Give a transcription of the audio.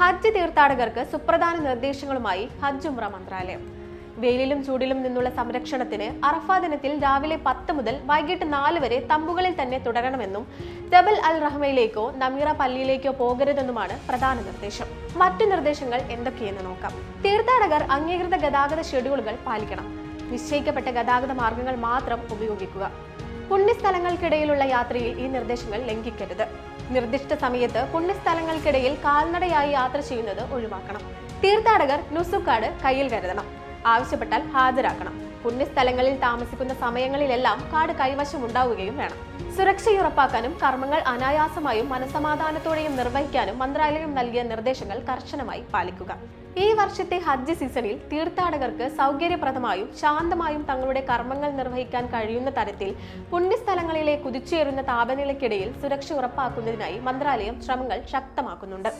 ഹജ്ജ് തീർത്ഥാടകർക്ക് സുപ്രധാന നിർദ്ദേശങ്ങളുമായി ഹജ്ജ് ഉമ്ര മന്ത്രാലയം. വെയിലിലും ചൂടിലും നിന്നുള്ള സംരക്ഷണത്തിന് അറഫാ ദിനത്തിൽ രാവിലെ പത്ത് മുതൽ വൈകിട്ട് നാല് വരെ തമ്പുകളിൽ തന്നെ തുടരണമെന്നും ജബൽ അൽ റഹ്മയിലേക്കോ നമീറ പള്ളിയിലേക്കോ പോകരുതെന്നുമാണ് പ്രധാന നിർദ്ദേശം. മറ്റു നിർദ്ദേശങ്ങൾ എന്തൊക്കെയെന്ന് നോക്കാം. തീർത്ഥാടകർ അംഗീകൃത ഗതാഗത ഷെഡ്യൂളുകൾ പാലിക്കണം. നിശ്ചയിക്കപ്പെട്ട ഗതാഗത മാർഗങ്ങൾ മാത്രം ഉപയോഗിക്കുക. പുണ്യസ്ഥലങ്ങൾക്കിടയിലുള്ള യാത്രയിൽ ഈ നിർദ്ദേശങ്ങൾ ലംഘിക്കരുത്. നിർദ്ദിഷ്ട സമയത്ത് പുണ്യസ്ഥലങ്ങൾക്കിടയിൽ കാൽനടയായി യാത്ര ചെയ്യുന്നത് ഒഴിവാക്കണം. തീർത്ഥാടകർ നുസുക്കാട് കയ്യിൽ കരുതണം. ആവശ്യപ്പെട്ടാൽ ഹാജരാക്കണം. പുണ്യസ്ഥലങ്ങളിൽ താമസിക്കുന്ന സമയങ്ങളിലെല്ലാം കാട് കൈവശം ഉണ്ടാവുകയും വേണം. സുരക്ഷയുറപ്പാക്കാനും കർമ്മങ്ങൾ അനായാസമായും മനസമാധാനത്തോടെയും നിർവഹിക്കാനും മന്ത്രാലയം നൽകിയ നിർദ്ദേശങ്ങൾ കർശനമായി പാലിക്കുക. ഈ വർഷത്തെ ഹജ്ജ് സീസണിൽ തീർത്ഥാടകർക്ക് സൗകര്യപ്രദമായും ശാന്തമായും തങ്ങളുടെ കർമ്മങ്ങൾ നിർവഹിക്കാൻ കഴിയുന്ന തരത്തിൽ പുണ്യസ്ഥലങ്ങളിലെ കുതിച്ചുയരുന്ന താപനിലയ്ക്കിടയിൽ സുരക്ഷ ഉറപ്പാക്കുന്നതിനായി മന്ത്രാലയം ശ്രമങ്ങൾ ശക്തമാക്കുന്നുണ്ട്.